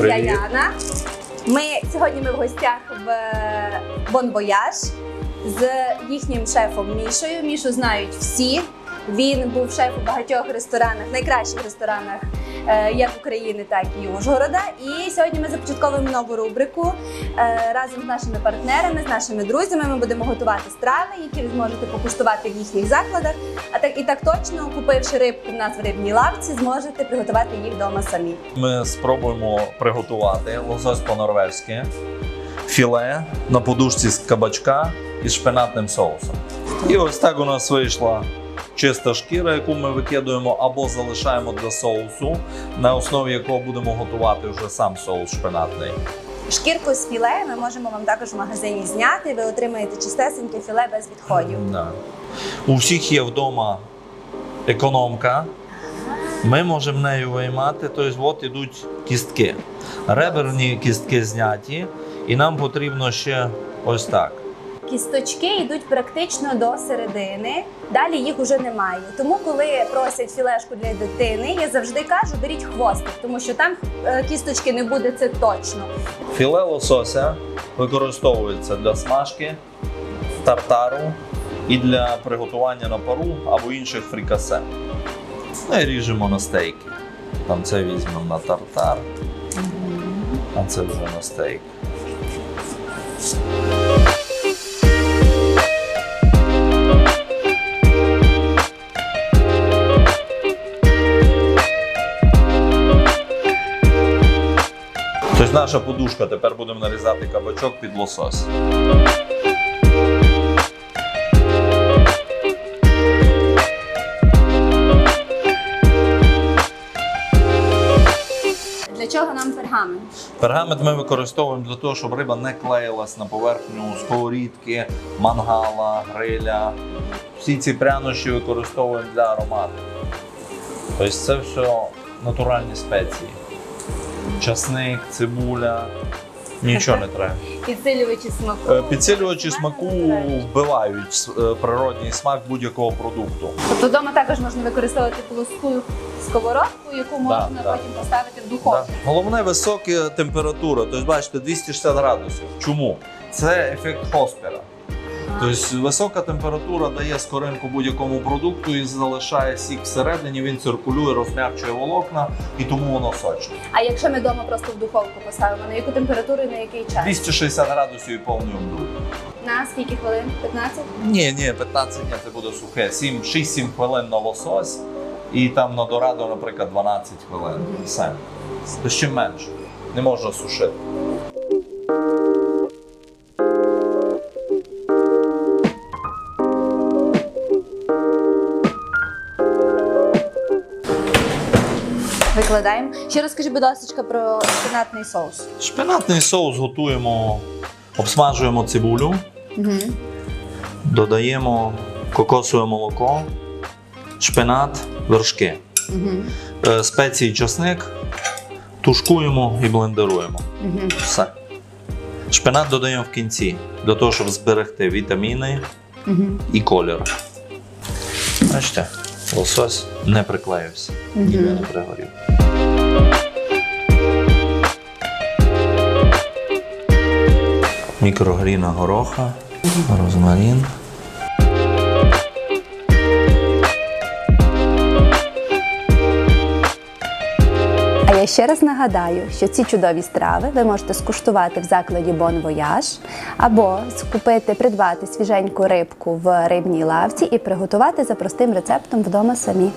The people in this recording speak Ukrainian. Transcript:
Привіт. Я Яна. Ми сьогодні ми в гостях в Бон Бояж з їхнім шефом Мішою. Мішу знають всі. Він був шеф у багатьох ресторанах, найкращих ресторанах е, як України, так і Ужгорода. І сьогодні ми започатковуємо нову рубрику е, разом з нашими партнерами, з нашими друзями. Ми будемо готувати страви, які ви зможете покуштувати в їхніх закладах. А так і так точно, купивши рибку в нас в рибній лавці, зможете приготувати її вдома самі. Ми спробуємо приготувати лосось по-норвезьки, філе на подушці з кабачка із шпинатним соусом. І ось так у нас вийшла чиста шкіра, яку ми викидуємо або залишаємо для соусу, на основі якого будемо готувати вже сам соус шпинатний. Шкірку з філе ми можемо вам також в магазині зняти. Ви отримаєте чистесеньке філе без відходів. Да. У всіх є вдома економка. Ми можемо нею виймати, тобто от ідуть кістки. Реберні кістки зняті, і нам потрібно ще ось так. Кісточки йдуть практично до середини. Далі їх уже немає. Тому, коли просять філешку для дитини, я завжди кажу: беріть хвостик, тому що там е, кісточки не буде, це точно. Філе лосося використовується для смажки, тартару і для приготування на пару або інших фрікасе. Ну і ріжемо на стейки. Там це візьмемо на тартар, а це вже на стейк. Тобто наша подушка, тепер будемо нарізати кабачок під лосось. Для чого нам пергамент? Пергамент ми використовуємо для того, щоб риба не клеїлась на поверхню сковорідки, мангала, гриля. Всі ці прянощі використовуємо для аромату. Тобто це все натуральні спеції. Часник, цибуля, нічого не треба. Підсилювачі смаку. Е, Підсилювачі смаку вбивають е, природній смак будь-якого продукту. Тобто вдома також можна використовувати плоску сковородку, яку можна да. потім поставити в духовку. Да. Головне висока температура. Тобто, бачите, 260 градусів. Чому? Це ефект Хоспера. Тобто висока температура дає скоринку будь-якому продукту і залишає сік всередині, він циркулює, розм'якчує волокна і тому воно сочне. А якщо ми вдома просто в духовку поставимо, на яку температуру і на який час? 260 градусів і повний обдув. На скільки хвилин? 15? Ні, ні, 15 днів це буде сухе. 7, 6-7 хвилин на лосось, і там на дорадо, наприклад, 12 хвилин. Все. Тобто чим менше. Не можна сушити. Викладаємо. Ще розкажи, будь ласка, про шпинатний соус. Шпинатний соус готуємо, обсмажуємо цибулю, Угу. додаємо кокосове молоко, шпинат, вершки, Угу. спеції часник, тушкуємо і блендеруємо. Угу. Все. Шпинат додаємо в кінці, для того, щоб зберегти вітаміни Угу. і колір. Бачите, лосось не приклеївся, ніде не пригорів. Мікрогріна гороха, розмарин. А я ще раз нагадаю, що ці чудові страви ви можете скуштувати в закладі Bon Voyage або скупити, придбати свіженьку рибку в рибній лавці і приготувати за простим рецептом вдома самі.